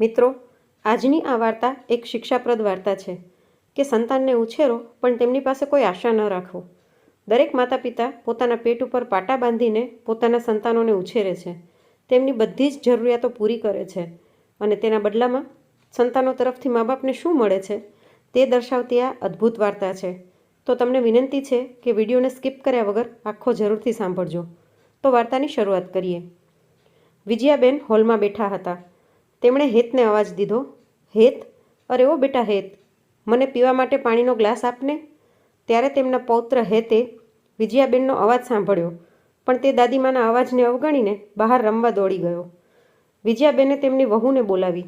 મિત્રો, આજની આ વાર્તા એક શિક્ષાપ્રદ વાર્તા છે કે સંતાનને ઉછેરો પણ તેમની પાસે કોઈ આશા ન રાખો. દરેક માતા પિતા પોતાના પેટ ઉપર પાટા બાંધીને પોતાના સંતાનોને ઉછેરે છે. તેમની બધી જ જરૂરિયાતો પૂરી કરે છે અને તેના બદલામાં સંતાનો તરફથી મા બાપને શું મળે છે તે દર્શાવતી આ અદ્ભુત વાર્તા છે. તો તમને વિનંતી છે કે વિડીયોને સ્કીપ કર્યા વગર આખો જરૂરથી સાંભળજો. તો વાર્તાની શરૂઆત કરીએ. વિજયાબેન હોલમાં બેઠા હતા. તેમણે હેતને અવાજ દીધો, હેત? અરે ઓ બેટા હેત, મને પીવા માટે પાણીનો ગ્લાસ આપને? ત્યારે તેમના પૌત્ર હેતે વિજયાબેનનો અવાજ સાંભળ્યો, પણ તે દાદીમાના અવાજને અવગણીને બહાર રમવા દોડી ગયો. વિજયાબેને તેમની વહુને બોલાવી,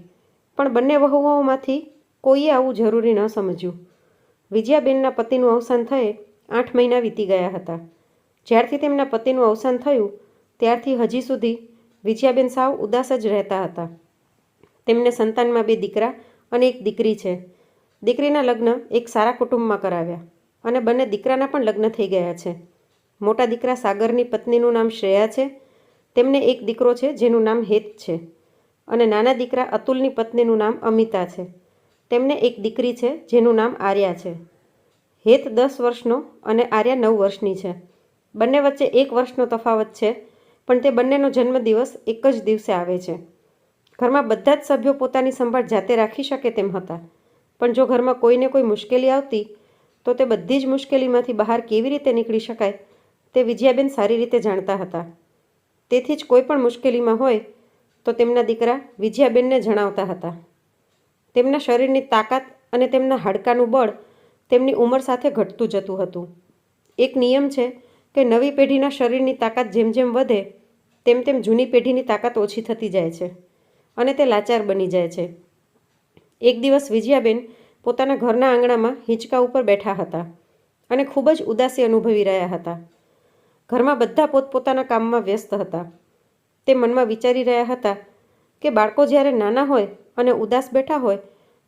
પણ બંને વહુઓમાંથી કોઈએ આવું જરૂરી ન સમજ્યું. વિજયાબેનના પતિનું અવસાન થયે આઠ મહિના વીતી ગયા હતા. જ્યારથી તેમના પતિનું અવસાન થયું, ત્યારથી હજી સુધી વિજયાબેન સાવ ઉદાસ જ રહેતા હતા. તેમને સંતાનમાં બે દીકરા અને એક દીકરી છે. દીકરીના લગ્ન એક સારા કુટુંબમાં કરાવ્યા અને બંને દીકરાના પણ લગ્ન થઈ ગયા છે. મોટા દીકરા સાગરની પત્નીનું નામ શ્રેયા છે. તેમને એક દીકરો છે જેનું નામ હેત છે અને નાના દીકરા અતુલની પત્નીનું નામ અમિતા છે. તેમને એક દીકરી છે જેનું નામ આર્યા છે. હેત દસ વર્ષનો અને આર્યા નવ વર્ષની છે. બંને વચ્ચે એક વર્ષનો તફાવત છે, પણ તે બંનેનો જન્મદિવસ એક જ દિવસે આવે છે. ઘરમાં બધા જ સભ્યો પોતાની સંભાળ જાતે રાખી શકે તેમ હતા. પણ જો ઘરમાં કોઈને કોઈ મુશ્કેલી આવતી, તો તે બધી જ મુશ્કેલીમાંથી બહાર કેવી રીતે નીકળી શકાય, તે વિજયાબેન સારી રીતે જાણતા હતા. તેથી જ કોઈ પણ મુશ્કેલીમાં હોય, તો તેમના દીકરા વિજયાબેનને જણાવતા હતા. તેમના શરીરની તાકાત અને તેમના હાડકાનું બળ તેમની ઉંમર સાથે ઘટતું જતું હતું. એક નિયમ છે કે નવી પેઢીના શરીરની તાકાત જેમ જેમ વધે, તેમ તેમ જૂની પેઢીની તાકાત ઓછી થતી જાય છે. અને તે લાચાર બની જાય છે. એક દિવસ વિજયાબેન પોતાના ઘરના આંગણામાં હિંચકા ઉપર બેઠા હતા અને ખૂબ જ ઉદાસી અનુભવી રહ્યા હતા. ઘરમાં બધા પોતપોતાના કામમાં વ્યસ્ત હતા. તે મનમાં વિચારી રહ્યા હતા કે બાળકો જ્યારે નાના હોય અને ઉદાસ બેઠા હોય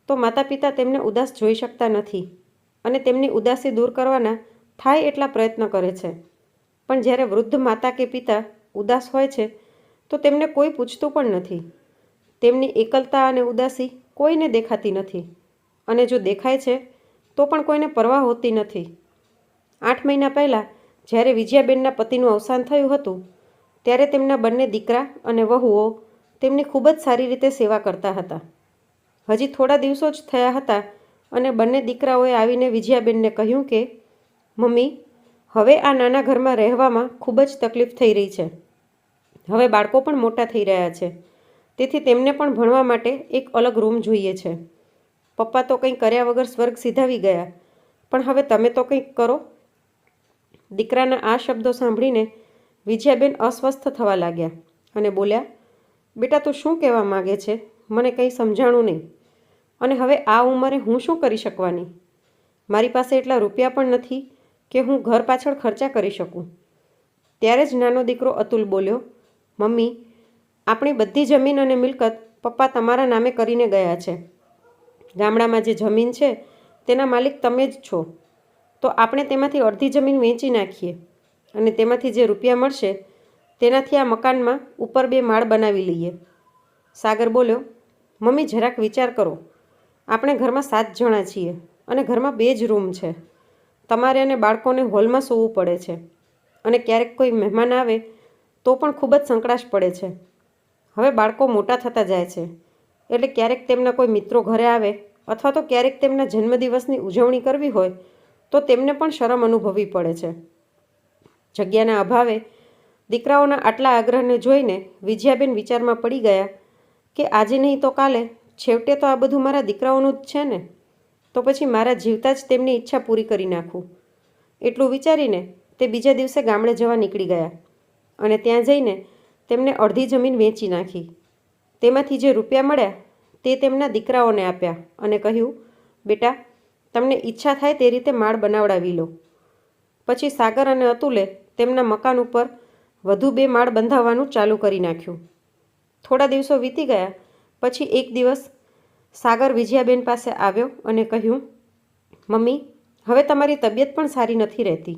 તો માતા પિતા તેમને ઉદાસ જોઈ શકતા નથી અને તેમની ઉદાસી દૂર કરવાના થાય એટલા પ્રયત્ન કરે છે. પણ જ્યારે વૃદ્ધ માતા કે પિતા ઉદાસ હોય છે તો તેમને કોઈ પૂછતું પણ નથી. તેમની એકલતા અને ઉદાસી કોઈને દેખાતી નથી. અને જો દેખાય છે, તો પણ કોઈને પરવા હોતી નથી. આઠ મહિના પહેલાં, જ્યારે વિજયાબેનના પતિનું અવસાન થયું હતું, ત્યારે તેમના બંને દીકરા અને વહુઓ તેમની ખૂબ જ સારી રીતે સેવા કરતા હતા. હજી થોડા દિવસો જ થયા હતા અને બંને દીકરાઓએ આવીને વિજયાબેનને કહ્યું કે, મમ્મી, હવે આ નાના ઘરમાં રહેવામાં ખૂબ જ તકલીફ થઈ રહી છે. હવે બાળકો પણ મોટા થઈ રહ્યા છે. તેથી તેમને પણ ભણવા માટે એક અલગ રૂમ જોઈએ છે. પપ્પા તો કંઈ કર્યા વગર સ્વર્ગ સીધાવી ગયા. પણ હવે તમે તો કંઈક કરો. દીકરાના આ શબ્દો સાંભળીને વિજયાબેન અસ્વસ્થ થવા લાગ્યા અને બોલ્યા, બેટા, તું શું કહેવા માગે છે? મને કંઈ સમજાણું નહીં. અને હવે આ ઉંમરે હું શું કરી શકવાની? મારી પાસે એટલા રૂપિયા પણ નથી કે હું ઘર પાછળ ખર્ચા કરી શકું. ત્યારે જ નાનો દીકરો અતુલ બોલ્યો, મમ્મી આપણી બધી જમીન અને મિલકત પપ્પા તમારા નામે કરીને ગયા છે. ગામડામાં જે જમીન છે, તેના માલિક તમે જ છો. તો આપણે તેમાંથી અડધી જમીન વેચી નાખીએ અને તેમાંથી જે રૂપિયા મળશે, તેનાથી આ મકાનમાં ઉપર બે માળ બનાવી લઈએ. સાગર બોલ્યો, મમ્મી, જરાક વિચાર કરો. આપણે ઘરમાં સાત જણા છીએ અને ઘરમાં બે જ રૂમ છે. તમારે અને બાળકોને હોલમાં સૂવું પડે છે અને ક્યારેક કોઈ મહેમાન આવે તો પણ ખૂબ જ સંકળાશ પડે છે. હવે બાળકો મોટા થતા જાય છે. એટલે ક્યારેક તેમના કોઈ મિત્રો ઘરે આવે અથવા તો ક્યારેક તેમના જન્મદિવસની ઉજવણી કરવી હોય, તો તેમને પણ શરમ અનુભવવી પડે છે. જગ્યાના અભાવે દીકરાઓના આટલા આગ્રહને જોઈને વિજયાબેન વિચારમાં પડી ગયા કે આજે નહીં તો કાલે, છેવટે તો આ બધું મારા દીકરાઓનું જ છે ને? તો પછી મારા જીવતા જ તેમની ઈચ્છા પૂરી કરી નાખું. એટલું વિચારીને તે બીજા દિવસે ગામડે જવા નીકળી ગયા અને ત્યાં જઈને તેમને અડધી જમીન વેચી નાખી. તેમાંથી જે રૂપિયા મળ્યા તે તેમના દીકરાઓને આપ્યા અને કહ્યું, બેટા, તમને ઈચ્છા થાય તે રીતે માળ બનાવડાવી લો. પછી સાગર અને અતુલે તેમના મકાન ઉપર વધુ બે માળ બંધાવવાનું ચાલુ કરી નાખ્યું. થોડા દિવસો વીતી ગયા, પછી એક દિવસ સાગર વિજયાબેન પાસે આવ્યો અને કહ્યું, મમ્મી, હવે તમારી તબિયત પણ સારી નથી રહેતી.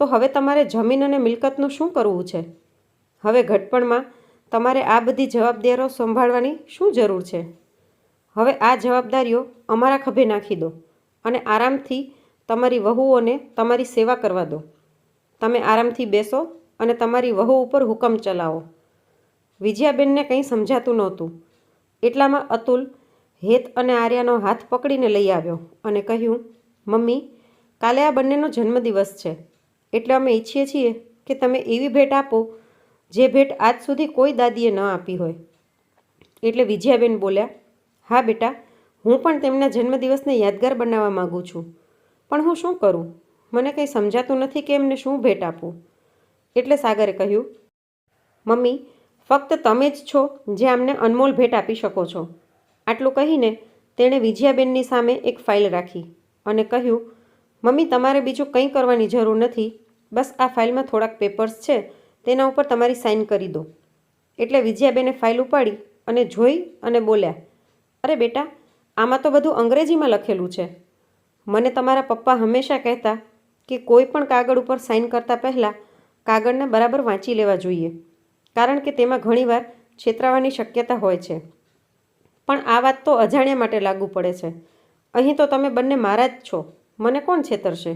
તો હવે તમારે જમીન અને મિલકતનું શું કરવું છે? હવે ઘટપણમાં તમારે આ બધી જવાબદારીઓ સંભાળવાની શું જરૂર છે? હવે આ જવાબદારીઓ અમારા ખભે નાખી દો અને આરામથી તમારી વહુઓને તમારી સેવા કરવા દો. તમે આરામથી બેસો અને તમારી વહુ ઉપર હુકમ ચલાવો. વિજયાબેનને કંઈ સમજાતું નહોતું. એટલામાં અતુલ હેત અને આર્યાનો હાથ પકડીને લઈ આવ્યો અને કહ્યું, મમ્મી, કાલે આ બંનેનો જન્મદિવસ છે. એટલે અમે ઈચ્છીએ છીએ કે તમે એવી ભેટ આપો જે ભેટ આજ સુધી કોઈ દાદીએ ન આપી હોય. એટલે વિજયાબેન બોલ્યા, હા બેટા, હું પણ તેમના જન્મદિવસને યાદગાર બનાવવા માગું છું. પણ હું શું કરું? મને કંઈ સમજાતું નથી કે એમને શું ભેટ આપું. એટલે સાગરે કહ્યું, મમ્મી, ફક્ત તમે જ છો જે આમને અનમોલ ભેટ આપી શકો છો. આટલું કહીને તેણે વિજયાબેનની સામે એક ફાઇલ રાખી અને કહ્યું, મમ્મી, તમારે બીજું કંઈ કરવાની જરૂર નથી. બસ આ ફાઇલમાં થોડાક પેપર્સ છે. તેના ઉપર તમારી સાઇન કરી દો. એટલે વિજયાબેને ફાઇલ ઉપાડી અને જોઈ અને બોલ્યા, અરે બેટા, આમાં તો બધું અંગ્રેજીમાં લખેલું છે. મને તમારા પપ્પા હંમેશા કહેતા કે કોઈ પણ કાગળ ઉપર સાઇન કરતાં પહેલાં કાગળને બરાબર વાંચી લેવા જોઈએ, કારણ કે તેમાં ઘણીવાર છેતરાવાની શક્યતા હોય છે. પણ આ વાત તો અજાણ્યા માટે લાગુ પડે છે. અહીં તો તમે બંને મારા જ છો. મને કોણ છેતરશે?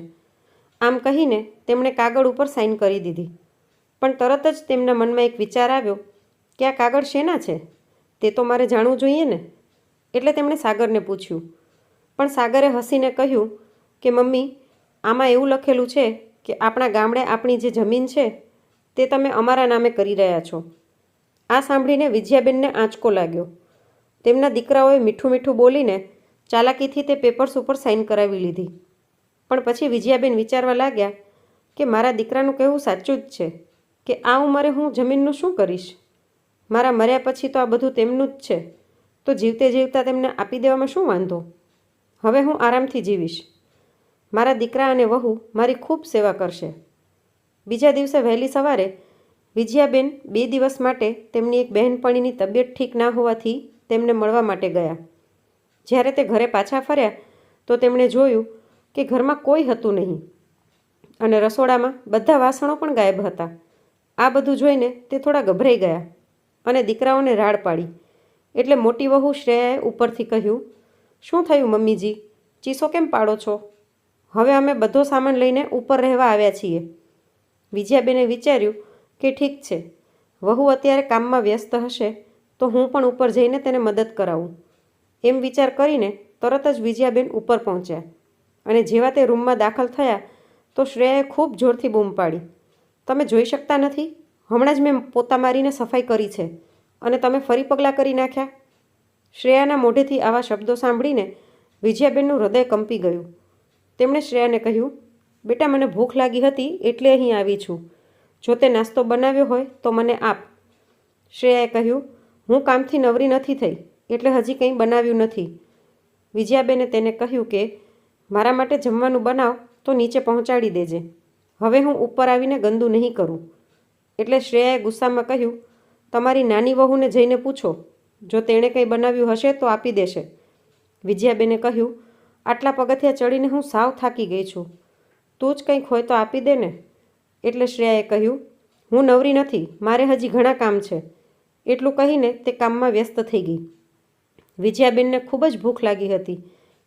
આમ કહીને તેમણે કાગળ ઉપર સાઇન કરી દીધી. પણ તરત જ તેમના મનમાં એક વિચાર આવ્યો કે આ કાગળ શેના છે? તે તો મારે જાણવું જોઈએ ને. એટલે તેમણે સાગરને પૂછ્યું. પણ સાગરે હસીને કહ્યું કે, મમ્મી, આમાં એવું લખેલું છે કે આપણા ગામડે આપણી જે જમીન છે તે તમે અમારા નામે કરી રહ્યા છો. આ સાંભળીને વિજયાબેનને આંચકો લાગ્યો. તેમના દીકરાઓએ મીઠું મીઠું બોલીને ચાલાકીથી તે પેપર્સ ઉપર સાઇન કરાવી લીધી. પણ પછી વિજયાબેન વિચારવા લાગ્યા કે, મારા દીકરાનું કહેવું સાચું જ છે. કે આ ઉંમરે હું જમીનનું શું કરીશ? મારા મર્યા પછી તો આ બધું તેમનું જ છે. તો જીવતે જીવતા તેમને આપી દેવામાં શું વાંધો? હવે હું આરામથી જીવીશ. મારા દીકરા અને વહુ મારી ખૂબ સેવા કરશે. બીજા દિવસે વહેલી સવારે વિજયાબેન બે દિવસ માટે તેમની એક બહેનપણીની તબિયત ઠીક ના હોવાથી તેમને મળવા માટે ગયા. જ્યારે તે ઘરે પાછા ફર્યા તો તેમણે જોયું કે ઘરમાં કોઈ હતું નહીં અને રસોડામાં બધા વાસણો પણ ગાયબ હતા. આ બધું જોઈને તે થોડા ગભરાઈ ગયા અને દીકરાઓને રાડ પાડી. એટલે મોટી વહુ શ્રેયાએ ઉપરથી કહ્યું, શું થયું મમ્મીજી? ચીસો કેમ પાડો છો? હવે અમે બધો સામાન લઈને ઉપર રહેવા આવ્યા છીએ. વિજયાબેને વિચાર્યું કે ઠીક છે, વહુ અત્યારે કામમાં વ્યસ્ત હશે તો હું પણ ઉપર જઈને તેને મદદ કરાવું. એમ વિચાર કરીને તરત જ વિજયાબેન ઉપર પહોંચ્યા અને જેવા તે રૂમમાં દાખલ થયા તો શ્રેયાએ ખૂબ જોરથી બૂમ પાડી. તમે જોઈ શકતા નથી? હમણાં જ મેં પોતા મારીને સફાઈ કરી છે. અને તમે ફરી પગલાં કરી નાખ્યા? શ્રેયાના મોઢેથી આવા શબ્દો સાંભળીને વિજયાબેનનું હૃદય કંપી ગયું. તેમણે શ્રેયાને કહ્યું, બેટા, મને ભૂખ લાગી હતી એટલે અહીં આવી છું. જો તે નાસ્તો બનાવ્યો હોય તો મને આપ. શ્રેયાએ કહ્યું, હું કામથી નવરી નથી થઈ, એટલે હજી કંઈ બનાવ્યું નથી. વિજયાબેને તેને કહ્યું કે, મારા માટે જમવાનું બનાવ તો નીચે પહોંચાડી દેજે. હવે હું ઉપર આવીને ગંદુ નહીં કરું. એટલે શ્રેયાએ ગુસ્સામાં કહ્યું, તમારી નાની વહુને જઈને પૂછો. જો તેણે કંઈ બનાવ્યું હશે તો આપી દેશે. વિજયાબેને કહ્યું, આટલા પગથિયા ચડીને હું સાવ થાકી ગઈ છું. તું જ કંઈક હોય તો આપી દે ને. એટલે શ્રેયાએ કહ્યું, હું નવરી નથી, મારે હજી ઘણા કામ છે. એટલું કહીને તે કામમાં વ્યસ્ત થઈ ગઈ. વિજયાબેનને ખૂબ જ ભૂખ લાગી હતી.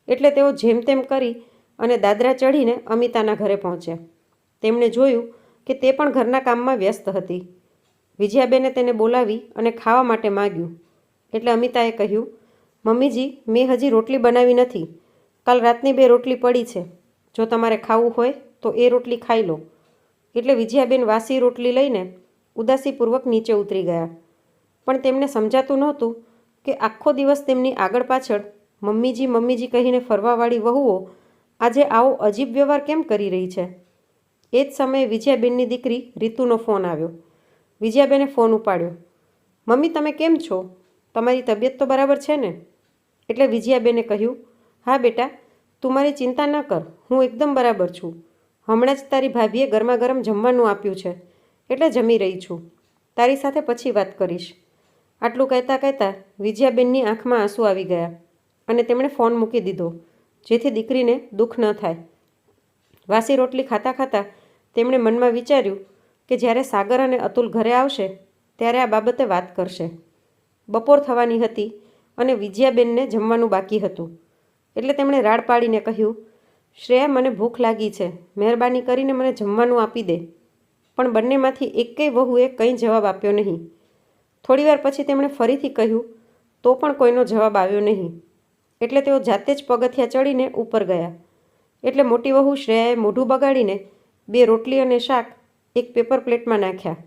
એટલે તેઓ જેમ તેમ કરી અને દાદરા ચઢીને અમિતાના ઘરે પહોંચ્યા. તેમણે જોયું કે તે પણ ઘરના કામમાં વ્યસ્ત હતી. વિજયાબેને તેને બોલાવી અને ખાવા માટે માગ્યું. એટલે અમિતાએ કહ્યું, મમ્મીજી, મેં હજી રોટલી બનાવી નથી. કાલ રાતની બે રોટલી પડી છે. જો તમારે ખાવું હોય તો એ રોટલી ખાઈ લો. એટલે વિજયાબેન વાસી રોટલી લઈને ઉદાસીપૂર્વક નીચે ઉતરી ગયા. પણ તેમને સમજાતું નહોતું કે આખો દિવસ તેમની આગળ પાછળ મમ્મીજી મમ્મીજી કહીને ફરવાવાળી વહુઓ આજે આવો અજીબ વ્યવહાર કેમ કરી રહી છે? એ જ સમયે વિજયાબેનની દીકરી રીતુનો ફોન આવ્યો. વિજયાબેને ફોન ઉપાડ્યો. મમ્મી, તમે કેમ છો? તમારી તબિયત તો બરાબર છે ને? એટલે વિજયાબેને કહ્યું, હા બેટા, તું મારી ચિંતા ન કર, હું એકદમ બરાબર છું. હમણાં જ તારી ભાભીએ ગરમા ગરમ જમવાનું આપ્યું છે, એટલે જમી રહી છું. તારી સાથે પછી વાત કરીશ. આટલું કહેતા કહેતા વિજયાબેનની આંખમાં આંસુ આવી ગયા અને તેમણે ફોન મૂકી દીધો, જેથી દીકરીને દુઃખ ન થાય. વાસી રોટલી ખાતા ખાતા તેમણે મનમાં વિચાર્યું કે જ્યારે સાગર અને અતુલ ઘરે આવશે, ત્યારે આ બાબતે વાત કરશે. બપોર થવાની હતી અને વિજયાબેનને જમવાનું બાકી હતું. એટલે તેમણે રાડ પાડીને કહ્યું, શ્રેયા, મને ભૂખ લાગી છે. મહેરબાની કરીને મને જમવાનું આપી દે. પણ બંનેમાંથી એકેય વહુએ કંઈ જવાબ આપ્યો નહીં. થોડીવાર પછી તેમણે ફરીથી કહ્યું, તો પણ કોઈનો જવાબ આવ્યો નહીં. એટલે તેઓ જાતે જ પગથિયા ચડીને ઉપર ગયા. એટલે મોટી વહુ શ્રેયાએ મોઢું બગાડીને બે રોટલી અને શાક એક પેપર પ્લેટમાં નાખ્યા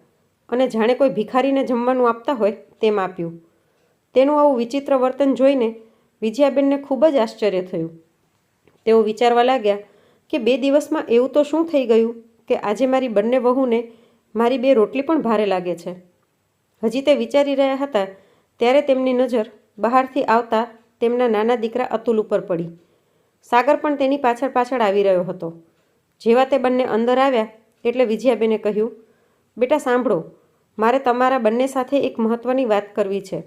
અને જાણે કોઈ ભિખારીને જમવાનું આપતા હોય તેમ આપ્યું. તેનું આવું વિચિત્ર વર્તન જોઈને વિજયાબેનને ખૂબ જ આશ્ચર્ય થયું. તેઓ વિચારવા લાગ્યા કે બે દિવસમાં એવું તો શું થઈ ગયું કે આજે મારી બંને વહુને મારી બે રોટલી પણ ભારે લાગે છે. હજી તે વિચારી રહ્યા હતા ત્યારે તેમની નજર બહારથી આવતા તેમના નાના દીકરા અતુલ ઉપર પડી. સાગર પણ તેની પાછળ પાછળ આવી રહ્યો હતો. જેવા તે બંને અંદર આવ્યા એટલે વિજયાબેને કહ્યું, બેટા, સાંભળો, મારે તમારા બંને સાથે એક મહત્ત્વની વાત કરવી છે.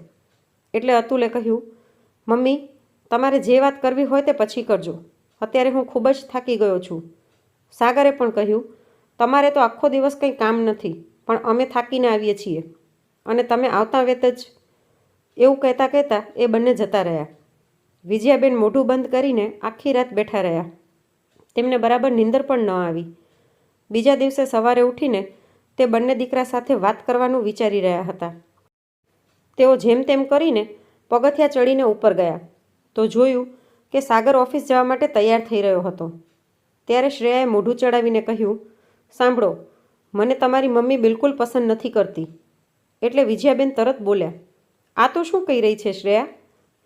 એટલે અતુલે કહ્યું, મમ્મી, તમારે જે વાત કરવી હોય તે પછી કરજો. અત્યારે હું ખૂબ જ થાકી ગયો છું. સાગરે પણ કહ્યું, તમારે તો આખો દિવસ કંઈ કામ નથી, પણ અમે થાકીને આવીએ છીએ. અને તમે આવતા વેત જ. એવું કહેતા કહેતા એ બંને જતા રહ્યા. વિજયાબેન મોઢું બંધ કરીને આખી રાત બેઠા રહ્યા. તેમને બરાબર નીંદર પણ ન આવી. બીજા દિવસે સવારે ઉઠીને તે બંને દીકરા સાથે વાત કરવાનું વિચારી રહ્યા હતા. તેઓ જેમ તેમ કરીને પગથિયા ચડીને ઉપર ગયા તો જોયું કે સાગર ઓફિસ જવા માટે તૈયાર થઈ રહ્યો હતો. ત્યારે શ્રેયાએ મોઢું ચડાવીને કહ્યું, સાંભળો, મને તમારી મમ્મી બિલકુલ પસંદ નથી કરતી. એટલે વિજયાબેન તરત બોલ્યા, આ તો શું કહી રહી છે શ્રેયા?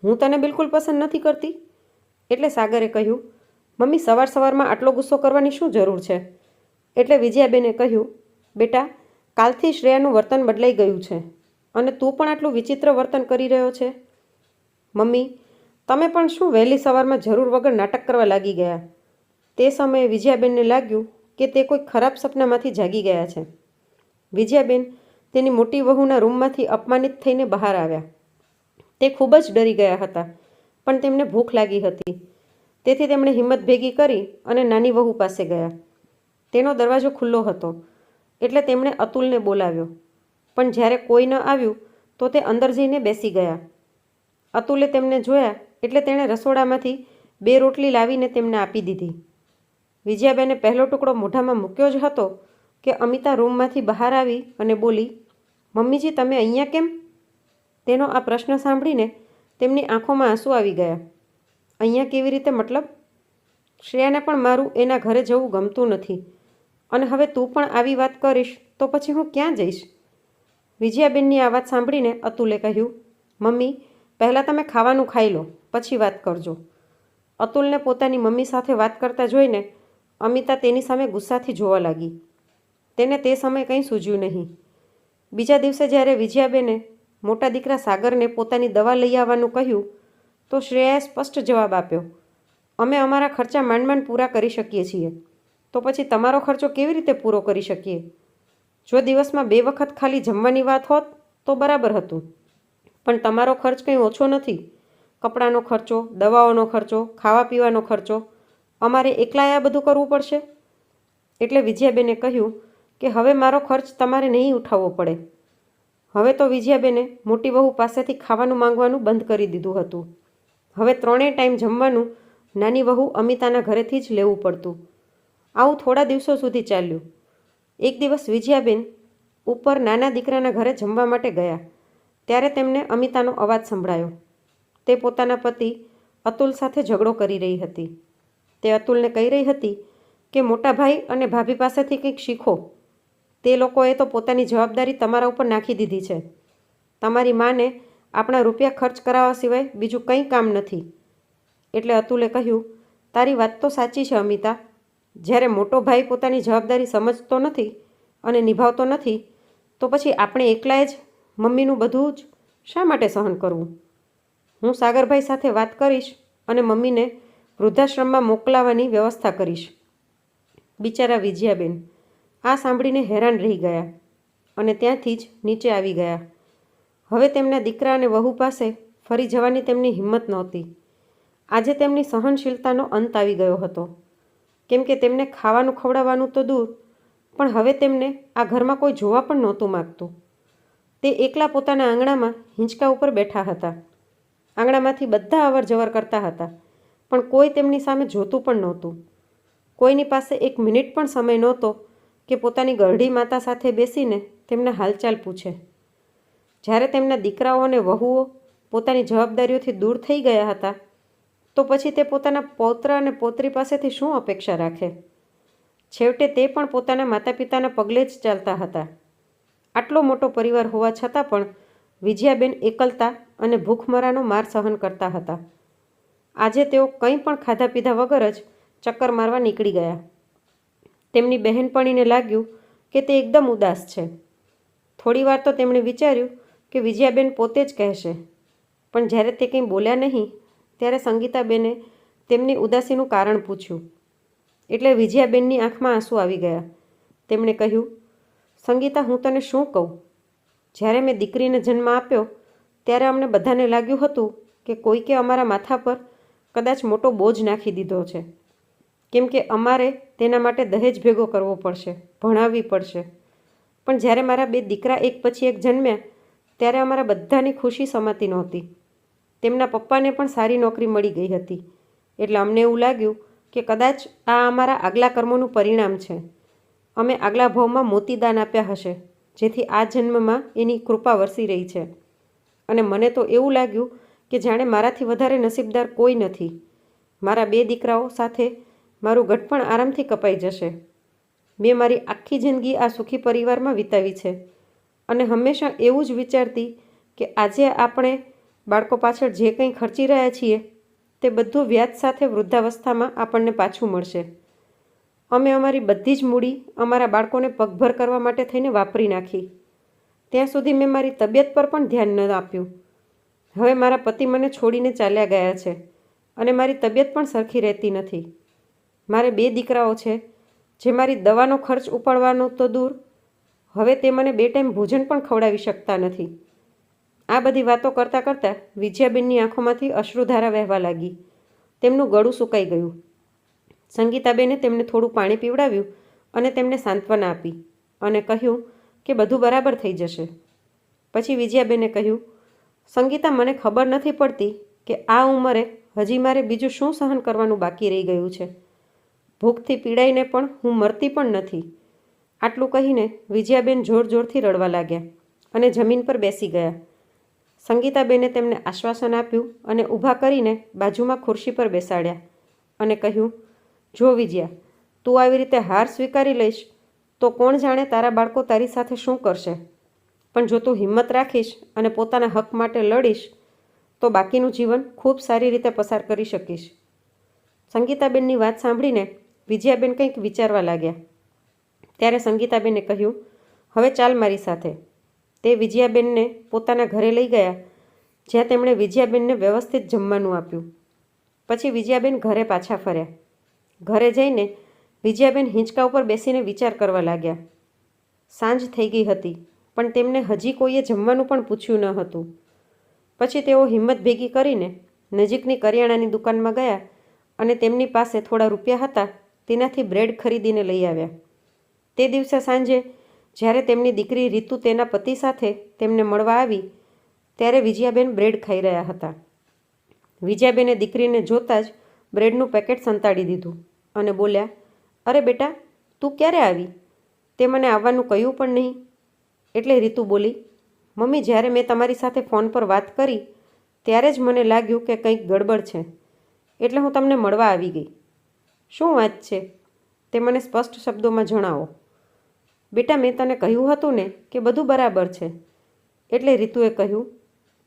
હું તને બિલકુલ પસંદ નથી કરતી? એટલે સાગરે કહ્યું મમ્મી, સવાર સવારમાં આટલો ગુસ્સો કરવાની શું જરૂર છે? એટલે વિજયાબેને કહ્યું, બેટા, કાલથી શ્રેયાનું વર્તન બદલાઈ ગયું છે અને તું પણ આટલું વિચિત્ર વર્તન કરી રહ્યો છે. મમ્મી, તમે પણ શું વહેલી સવારમાં જરૂર વગર નાટક કરવા લાગી ગયા? તે સમયે વિજયાબેનને લાગ્યું કે તે કોઈ ખરાબ સપનામાંથી જાગી ગયા છે. વિજયાબેન તેની મોટી વહુના રૂમમાંથી અપમાનિત થઈને બહાર આવ્યા. તે ખૂબ જ ડરી ગયા હતા, પણ તેમને ભૂખ લાગી હતી. તેથી તેમણે હિંમત ભેગી કરી અને નાની વહુ પાસે ગયા. તેનો દરવાજો ખુલ્લો હતો, એટલે તેમણે અતુલને બોલાવ્યો. પણ જ્યારે કોઈ ન આવ્યું, તો તે અંદર જઈને બેસી ગયા. અતુલે તેમને જોયા, એટલે તેણે રસોડામાંથી બે રોટલી લાવીને તેમને આપી દીધી. વિજયાબેને પહેલો ટુકડો મોઢામાં મૂક્યો જ હતો કે અમિતા રૂમમાંથી બહાર આવી અને બોલી, મમ્મીજી, તમે અહીંયા કેમ? તેનો આ પ્રશ્ન સાંભળીને તેમની આંખોમાં આંસુ આવી ગયા. અહીંયા કેવી રીતે મતલબ? શ્રેયાને પણ મારું એના ઘરે જવું ગમતું નથી. અને હવે તું પણ આવી વાત કરીશ, તો પછી હું ક્યાં જઈશ? વિજયાબેનની આ વાત સાંભળીને અતુલે કહ્યું, મમ્મી, પહેલાં તમે ખાવાનું ખાઈ લો, પછી વાત કરજો. અતુલને પોતાની મમ્મી સાથે વાત કરતા જોઈને અમિતા તેની સામે ગુસ્સાથી જોવા લાગી. તેને તે સમયે કંઈ સૂઝ્યું નહીં. બીજા દિવસે જ્યારે વિજયાબેને મોટા દીકરા સાગરને પોતાની દવા લઈ આવવાનું કહ્યું તો શ્રેયાએ સ્પષ્ટ જવાબ આપ્યો, અમે અમારા ખર્ચા માંડ માંડ પૂરા કરી શકીએ છીએ. તો પછી તમારો ખર્ચો કેવી રીતે પૂરો કરી શકીએ? જો દિવસમાં બે વખત ખાલી જમવાની વાત હોત, તો બરાબર હતું. પણ તમારો ખર્ચ કંઈ ઓછો નથી. કપડાનો ખર્ચો, દવાઓનો ખર્ચો ખાવા પીવાનો ખર્ચો, અમારે એકલાએ આ બધું કરવું પડશે? એટલે વિજયાબેને કહ્યું કે, હવે મારો ખર્ચ તમારે નહીં ઉઠાવવો પડે. હવે તો વિજયાબેને મોટી વહુ પાસેથી ખાવાનું માંગવાનું બંધ કરી દીધું હતું. હવે ત્રણેય ટાઈમ જમવાનું નાની વહુ અમિતાના ઘરેથી જ લેવું પડતું. આવું થોડા દિવસો સુધી ચાલ્યું. એક દિવસ વિજયાબેન ઉપર નાના દીકરાના ઘરે જમવા માટે ગયા. ત્યારે તેમને અમિતાનો અવાજ સંભળાયો. તે પોતાના પતિ અતુલ સાથે ઝઘડો કરી રહી હતી. તે અતુલને કહી રહી હતી કે, મોટા ભાઈ અને ભાભી પાસેથી કંઈક શીખો. તે લોકોએ તો પોતાની જવાબદારી તમારા ઉપર નાખી દીધી છે. તમારી માને આપણા રૂપિયા ખર્ચ કરાવવા સિવાય બીજું કંઈ કામ નથી. એટલે અતુલે કહ્યું, તારી વાત તો સાચી છે, અમિતા. જ્યારે મોટો ભાઈ પોતાની જવાબદારી સમજતો નથી અને નિભાવતો નથી, તો પછી આપણે એકલાએ જ મમ્મીનું બધું જ શા માટે સહન કરવું? હું સાગરભાઈ સાથે વાત કરીશ અને મમ્મીને વૃદ્ધાશ્રમમાં મોકલાવાની વ્યવસ્થા કરીશ. બિચારા વિજયાબેન આ સાંભળીને હેરાન રહી ગયા અને ત્યાંથી જ નીચે આવી ગયા. હવે તેમના દીકરા અને વહુ પાસે ફરી જવાની તેમની હિંમત નહોતી. આજે તેમની સહનશીલતાનો અંત આવી ગયો હતો. કેમ કે તેમને ખાવાનું ખવડાવવાનું તો દૂર, પણ હવે તેમને આ ઘરમાં કોઈ જોવા પણ નહોતું માગતું. તે એકલા પોતાના આંગણામાં હિંચકા ઉપર બેઠા હતા. આંગણામાંથી બધા અવર જવર કરતા હતા, પણ કોઈ તેમની સામે જોતું પણ નહોતું. કોઈની પાસે એક મિનિટ પણ સમય નહોતો કે પોતાની ગરડી માતા સાથે બેસીને તેમના હાલચાલ પૂછે. જ્યારે તેમના દીકરાઓ અને વહુઓ પોતાની જવાબદારીઓથી દૂર થઈ ગયા હતા, તો પછી તે પોતાના પૌત્ર અને પૌત્રી પાસેથી શું અપેક્ષા રાખે? છેવટે તે પણ પોતાના માતા પિતાના પગલે જ ચાલતા હતા. આટલો મોટો પરિવાર હોવા છતાં પણ વિજયાબેન એકલતા અને ભૂખમરાનો માર સહન કરતા હતા. આજે તેઓ કંઈ પણ ખાધા પીધા વગર જ ચક્કર મારવા નીકળી ગયા. તેમની બહેનપણીને લાગ્યું કે તે એકદમ ઉદાસ છે. થોડીવાર તો તેમણે વિચાર્યું કે વિજયાબેન પોતે જ કહેશે. પણ જ્યારે તે કંઈ બોલ્યા નહીં, ત્યારે સંગીતાબેને તેમની ઉદાસીનું કારણ પૂછ્યું. એટલે વિજયાબેનની આંખમાં આંસુ આવી ગયા. તેમણે કહ્યું, સંગીતા, હું તને શું કહું? જ્યારે મેં દીકરીને જન્મ આપ્યો, ત્યારે અમને બધાને લાગ્યું હતું કે કોઈકે અમારા માથા પર કદાચ મોટો બોજ નાખી દીધો છે. કેમ કે અમારે તેના માટે દહેજ ભેગો કરવો પડશે, ભણાવવી પડશે. પણ જ્યારે મારા બે દીકરા એક પછી એક જન્મ્યા ત્યારે અમારા બધાની ખુશી સમાતી નહોતી. તેમના પપ્પાને પણ સારી નોકરી મળી ગઈ હતી. એટલે અમને એવું લાગ્યું કે કદાચ આ અમારા આગલા કર્મોનું પરિણામ છે. અમે આગલા ભાવમાં મોતીદાન આપ્યા હશે, જેથી આ જન્મમાં એની કૃપા વરસી રહી છે. અને મને તો એવું લાગ્યું કે જાણે મારાથી વધારે નસીબદાર કોઈ નથી. મારા બે દીકરાઓ સાથે મારું ઘટપણ આરામથી કપાઈ જશે. મેં મારી આખી જિંદગી આ સુખી પરિવારમાં વિતાવી છે. અને હંમેશા એવું જ વિચારતી કે આજે આપણે બાળકો પાછળ જે કંઈ ખર્ચી રહ્યા છીએ, તે બધું વ્યાજ સાથે વૃદ્ધાવસ્થામાં આપણને પાછું મળશે. અમે અમારી બધી જ મૂડી અમારા બાળકોને પગભર કરવા માટે થઈને વાપરી નાખી. ત્યાં સુધી મેં મારી તબિયત પર પણ ધ્યાન ન આપ્યું. હવે મારા પતિ મને છોડીને ચાલ્યા ગયા છે અને મારી તબિયત પણ સરખી રહેતી નથી. મારે બે દીકરાઓ છે, જે મારી દવાનો ખર્ચ ઉપાડવાનો તો દૂર હવે તે મને બે ટાઈમ ભોજન પણ ખવડાવી શકતા નથી. આ બધી વાતો કરતાં કરતાં વિજયાબેનની આંખોમાંથી અશ્રુધારા વહેવા લાગી. તેમનું ગળું સુકાઈ ગયું. સંગીતાબેને તેમને થોડું પાણી પીવડાવ્યું અને તેમને સાંત્વના આપી અને કહ્યું કે બધું બરાબર થઈ જશે. પછી વિજયાબેને કહ્યું, સંગીતા, મને ખબર નથી પડતી કે આ ઉંમરે હજી મારે બીજું શું સહન કરવાનું બાકી રહી ગયું છે. ભૂખથી પીડાઈને પણ હું મરતી પણ નથી. આટલું કહીને વિજયાબેન જોર જોરથી રડવા લાગ્યા અને જમીન પર બેસી ગયા. સંગીતાબેને તેમને આશ્વાસન આપ્યું અને ઊભા કરીને બાજુમાં ખુરશી પર બેસાડ્યા અને કહ્યું, જો વિજયા, તું આવી રીતે હાર સ્વીકારી લઈશ, તો કોણ જાણે તારા બાળકો તારી સાથે શું કરશે? પણ જો તું હિંમત રાખીશ અને પોતાના હક માટે લડીશ, તો બાકીનું જીવન ખૂબ સારી રીતે પસાર કરી શકીશ. સંગીતાબેનની વાત સાંભળીને વિજયાબેન કંઈક વિચારવા લાગ્યા. ત્યારે સંગીતાબેને કહ્યું, હવે ચાલ મારી સાથે. તે વિજયાબેનને પોતાના ઘરે લઈ ગયા, જ્યાં તેમણે વિજયાબેનને વ્યવસ્થિત જમવાનું આપ્યું. પછી વિજયાબેન ઘરે પાછા ફર્યા. ઘરે જઈને વિજયાબેન હિંચકા ઉપર બેસીને વિચાર કરવા લાગ્યા. સાંજ થઈ ગઈ હતી, પણ તેમને હજી કોઈએ જમવાનું પણ પૂછ્યું ન હતું. પછી તેઓ હિંમત ભેગી કરીને નજીકની કરિયાણાની દુકાનમાં ગયા અને તેમની પાસે થોડા રૂપિયા હતા, તેનાથી બ્રેડ ખરીદીને લઈ આવ્યા. તે દિવસે સાંજે, જ્યારે તેમની દીકરી રીતુ તેના પતિ સાથે તેમને મળવા આવી, ત્યારે વિજયાબેન બ્રેડ ખાઈ રહ્યા હતા. વિજયાબેને દીકરીને જોતાં જ બ્રેડનું પેકેટ સંતાડી દીધું અને બોલ્યા, અરે બેટા, તું ક્યારે આવી? તે મને આવવાનું કહ્યું પણ નહીં. એટલે રીતુ બોલી, મમ્મી, જ્યારે મેં તમારી સાથે ફોન પર વાત કરી, ત્યારે જ મને લાગ્યું કે કંઈક ગડબડ છે. એટલે હું તમને મળવા આવી ગઈ. શું વાત છે? તે મને સ્પષ્ટ શબ્દોમાં જણાવો. બેટા, મેં તને કહ્યું હતું ને કે બધું બરાબર છે. એટલે રીતુએ કહ્યું,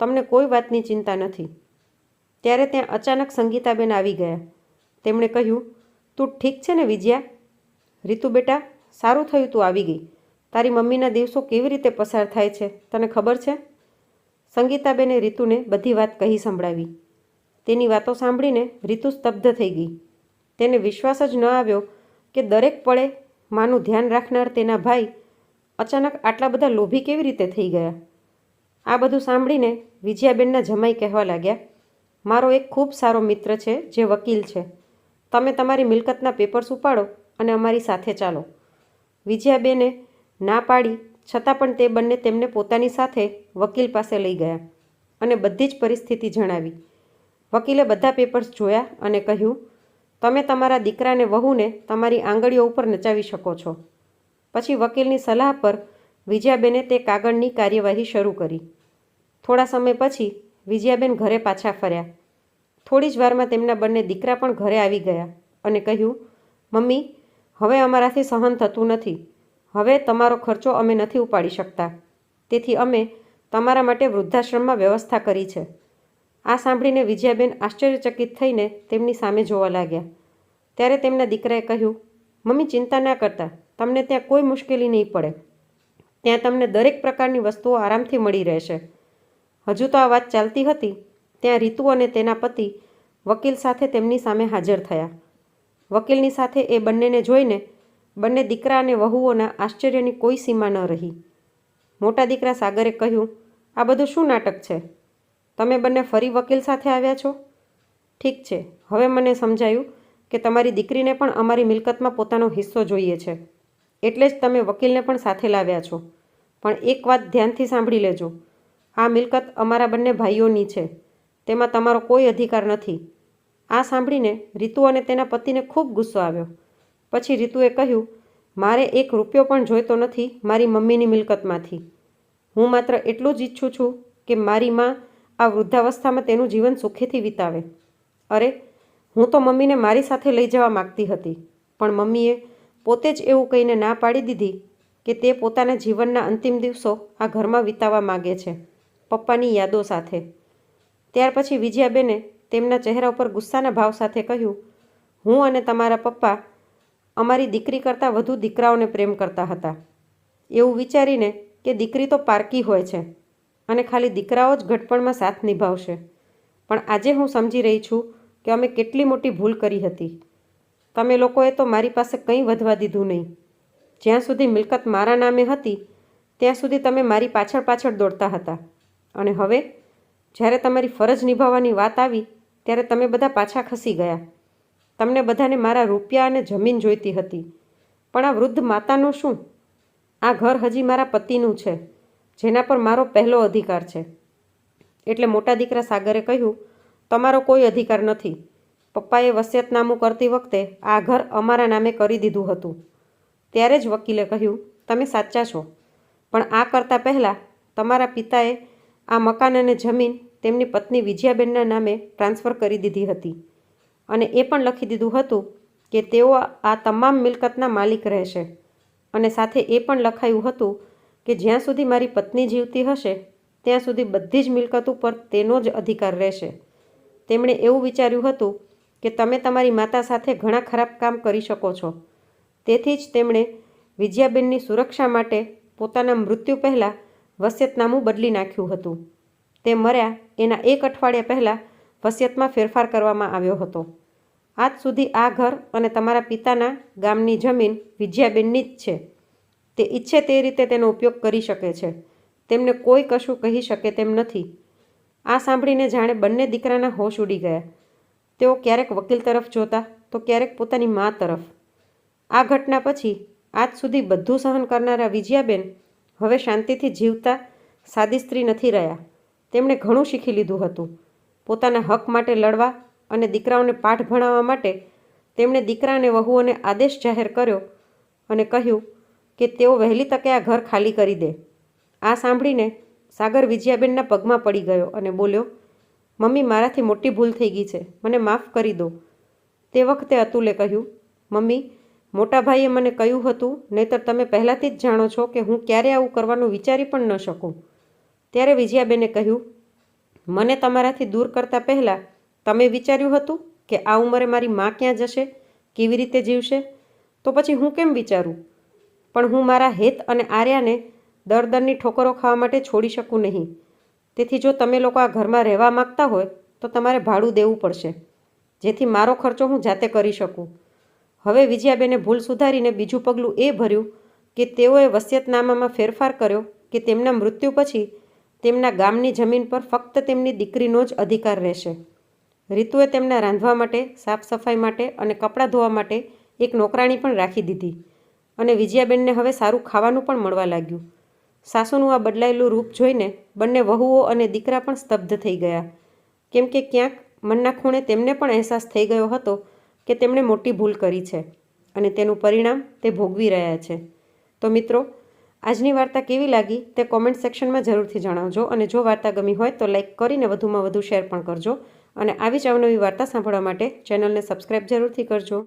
તમને કોઈ વાતની ચિંતા નથી. ત્યારે ત્યાં અચાનક સંગીતાબેન આવી ગયા. તેમણે કહ્યું, તું ઠીક છે ને, વિજયા? રીતુ બેટા, સારું થયું તું આવી ગઈ. તારી મમ્મીના દિવસો કેવી રીતે પસાર થાય છે, તને ખબર છે? સંગીતાબેને રીતુને બધી વાત કહી સંભળાવી. તેની વાતો સાંભળીને રીતુ સ્તબ્ધ થઈ ગઈ. તેને વિશ્વાસ જ ન આવ્યો કે દરેક પળે માનું ધ્યાન રાખનાર તેના ભાઈ અચાનક આટલા બધા લોભી કેવી રીતે થઈ ગયા? આ બધું સાંભળીને વિજયાબેનના જમાઈ કહેવા લાગ્યા, મારો એક ખૂબ સારો મિત્ર છે જે વકીલ છે. તમે તમારી મિલકતના પેપર્સ ઉપાડો અને અમારી સાથે ચાલો. વિજયાબેને ના પાડી, છતાં પણ તે બંને તેમને પોતાની સાથે વકીલ પાસે લઈ ગયા અને બધી જ પરિસ્થિતિ જણાવી. વકીલે બધા પેપર્સ જોયા અને કહ્યું તમે તમારા દીકરાને વહુને તમારી આંગળીઓ ઉપર નચાવી શકો છો. પછી વકીલની સલાહ પર વિજયાબેને તે કાગળની કાર્યવાહી શરૂ કરી. થોડા સમય પછી વિજયાબેન ઘરે પાછા ફર્યા. થોડી જ વારમાં તેમના બંને દીકરા પણ ઘરે આવી ગયા અને કહ્યું, મમ્મી, હવે અમારાથી સહન થતું નથી. હવે તમારો ખર્ચો અમે નથી ઉપાડી શકતા. તેથી અમે તમારા માટે વૃદ્ધાશ્રમમાં વ્યવસ્થા કરી છે. આ સાંભળીને વિજયાબેન આશ્ચર્યચકિત થઈને તેમની સામે જોવા લાગ્યા. ત્યારે તેમના દીકરાએ કહ્યું, મમ્મી, ચિંતા ના કરતા. તમને ત્યાં કોઈ મુશ્કેલી નહીં પડે. ત્યાં તમને દરેક પ્રકારની વસ્તુઓ આરામથી મળી રહેશે. હજુ તો આ વાત ચાલતી હતી. ત્યાં રીતુ અને તેના પતિ વકીલ સાથે તેમની સામે હાજર થયા. વકીલની સાથે એ બંનેને જોઈને બંને દીકરા અને વહુઓના આશ્ચર્યની કોઈ સીમા ન રહી. મોટા દીકરા સાગરે કહ્યું, આ બધું શું નાટક છે? તમે બંને ફરી વકીલ સાથે આવ્યા છો? ઠીક છે. હવે મને સમજાયું કે તમારી દીકરીને પણ અમારી મિલકતમાં પોતાનો હિસ્સો જોઈએ છે. એટલે જ તમે વકીલને પણ સાથે લાવ્યા છો. પણ એક વાત ધ્યાનથી સાંભળી લેજો. આ મિલકત અમારા બંને ભાઈઓની છે. તેમાં તમારો કોઈ અધિકાર નથી. આ સાંભળીને રીતુ અને તેના પતિને ખૂબ ગુસ્સો આવ્યો. પછી રીતુએ કહ્યું, મારે એક રૂપિયો પણ જોઈતો નથી મારી મમ્મીની મિલકતમાંથી. હું માત્ર એટલું જ ઈચ્છું છું કે મારી માં આ વૃદ્ધાવસ્થામાં તેનું જીવન સુખેથી વિતાવે. અરે, હું તો મમ્મીને મારી સાથે લઈ જવા માગતી હતી, પણ મમ્મીએ પોતે જ એવું કહીને ના પાડી દીધી કે તે પોતાના જીવનના અંતિમ દિવસો આ ઘરમાં વિતાવવા માગે છે, પપ્પાની યાદો સાથે. ત્યાર પછી વિજયાબેને તેમના ચહેરા ઉપર ગુસ્સાના ભાવ સાથે કહ્યું, હું અને તમારા પપ્પા અમારી દીકરી કરતાં વધુ દીકરાઓને પ્રેમ કરતા હતા. એવું વિચારીને કે દીકરી તો પારકી હોય છે અને ખાલી દીકરાઓ જ ઘટપણમાં સાથ નિભાવશે. પણ આજે હું સમજી રહી છું કે અમે કેટલી મોટી ભૂલ કરી હતી. તમે લોકોએ તો મારી પાસે કંઈ વધવા દીધું નહીં. જ્યાં સુધી મિલકત મારા નામે હતી, ત્યાં સુધી તમે મારી પાછળ પાછળ દોડતા હતા. અને હવે, જ્યારે તમારી ફરજ નિભાવવાની વાત આવી, ત્યારે તમે બધા પાછા ખસી ગયા. તમને બધાને મારા રૂપિયા અને જમીન જોઈતી હતી. પણ આ વૃદ્ધ માતાનું શું? આ ઘર હજી મારા પતિનું છે. જેના પર મારો પહેલો અધિકાર છે. એટલે મોટા દીકરા સાગરે કહ્યું, તમારો કોઈ અધિકાર નથી. પપ્પાએ વસિયતનામું કરતી વખતે આ ઘર અમારા નામે કરી દીધું હતું. ત્યારે જ વકીલે કહ્યું, તમે સાચા છો. પણ આ કરતાં પહેલાં તમારા પિતાએ આ મકાન અને જમીન તેમની પત્ની વિજયાબેનના નામે ટ્રાન્સફર કરી દીધી હતી. અને એ પણ લખી દીધું હતું કે તેઓ આ તમામ મિલકતના માલિક રહેશે. અને સાથે એ પણ લખાયું હતું કે જ્યાં સુધી મારી પત્ની જીવતી હશે, ત્યાં સુધી બધી જ મિલકત ઉપર તેનો જ અધિકાર રહેશે. તેમણે એવું વિચાર્યું હતું કે તમે તમારી માતા સાથે ઘણા ખરાબ કામ કરી શકો છો. તેથી જ તેમણે વિજયાબેનની સુરક્ષા માટે પોતાના મૃત્યુ પહેલાં વસિયતનામું બદલી નાખ્યું હતું. તે મર્યા એના એક અઠવાડિયા પહેલાં વસિયતમાં ફેરફાર કરવામાં આવ્યો હતો. આજ સુધી આ ઘર અને તમારા પિતાના ગામની જમીન વિજયાબેનની જ છે. તે ઈચ્છે તે રીતે તેનો ઉપયોગ કરી શકે છે. તેમને કોઈ કશું કહી શકે તેમ નથી. આ સાંભળીને જાણે બંને દીકરાના હોશ ઉડી ગયા. તેઓ ક્યારેક વકીલ તરફ જોતા, તો ક્યારેક પોતાની મા તરફ. આ ઘટના પછી, આજ સુધી બધું સહન કરનારા વિજયાબેન હવે શાંતિથી જીવતા સાદી સ્ત્રી નથી રહ્યા. તેમણે ઘણું શીખી લીધું હતું. પોતાના હક માટે લડવા અને દીકરાઓને પાઠ ભણાવવા માટે તેમણે દીકરા અને વહુઓને આદેશ જાહેર કર્યો અને કહ્યું કે તેઓ વહેલી તકે આ ઘર ખાલી કરી દે. આ સાંભળીને સાગર વિજયાબેનના પગમાં પડી ગયો અને બોલ્યો, મમ્મી, મારાથી મોટી ભૂલ થઈ ગઈ છે. મને માફ કરી દો. તે વખતે અતુલે કહ્યું, મમ્મી, મોટા ભાઈએ મને કહ્યું હતું, નહીતર તમે પહેલાંથી જ જાણો છો કે હું ક્યારે આવું કરવાનું વિચારી પણ ન શકું. ત્યારે વિજયાબેને કહ્યું, મને તમારાથી દૂર કરતાં પહેલાં તમે વિચાર્યું હતું કે આ ઉંમરે મારી મા ક્યાં જશે, કેવી રીતે જીવશે? તો પછી હું કેમ વિચારું? પણ હું મારા હેત અને આર્યાને દર દરની ઠોકરો ખાવા માટે છોડી શકું નહીં. તેથી જો તમે લોકો આ ઘરમાં રહેવા માગતા હોય, તો તમારે ભાડું દેવું પડશે, જેથી મારો ખર્ચો હું જાતે કરી શકું. હવે વિજયાબેને ભૂલ સુધારીને બીજું પગલું એ ભર્યું કે તેઓએ વસિયતનામામાં ફેરફાર કર્યો કે તેમના મૃત્યુ પછી તેમના ગામની જમીન પર ફક્ત તેમની દીકરીનો જ અધિકાર રહેશે. રીતુએ તેમના રાંધવા માટે, સાફ સફાઈ માટે અને કપડાં ધોવા માટે એક નોકરાણી પણ રાખી દીધી. અને વિજયાબેનને હવે સારું ખાવાનું પણ મળવા લાગ્યું. સાસુનું આ બદલાયેલું રૂપ જોઈને બંને વહુઓ અને દીકરા પણ સ્તબ્ધ થઈ ગયા. કેમ કે ક્યાંક મનના ખૂણે તેમને પણ અહેસાસ થઈ ગયો હતો કે તેમણે મોટી ભૂલ કરી છે અને તેનું પરિણામ તે ભોગવી રહ્યા છે. તો મિત્રો, આજની વાર્તા કેવી લાગી તે કોમેન્ટ સેક્શનમાં જરૂરથી જણાવજો અને જો વાર્તા ગમી હોય તો લાઇક કરીને વધુમાં વધુ શેર પણ કરજો અને આવી જ અવનવી વાર્તા સાંભળવા માટે ચેનલને સબસ્ક્રાઈબ જરૂરથી કરજો.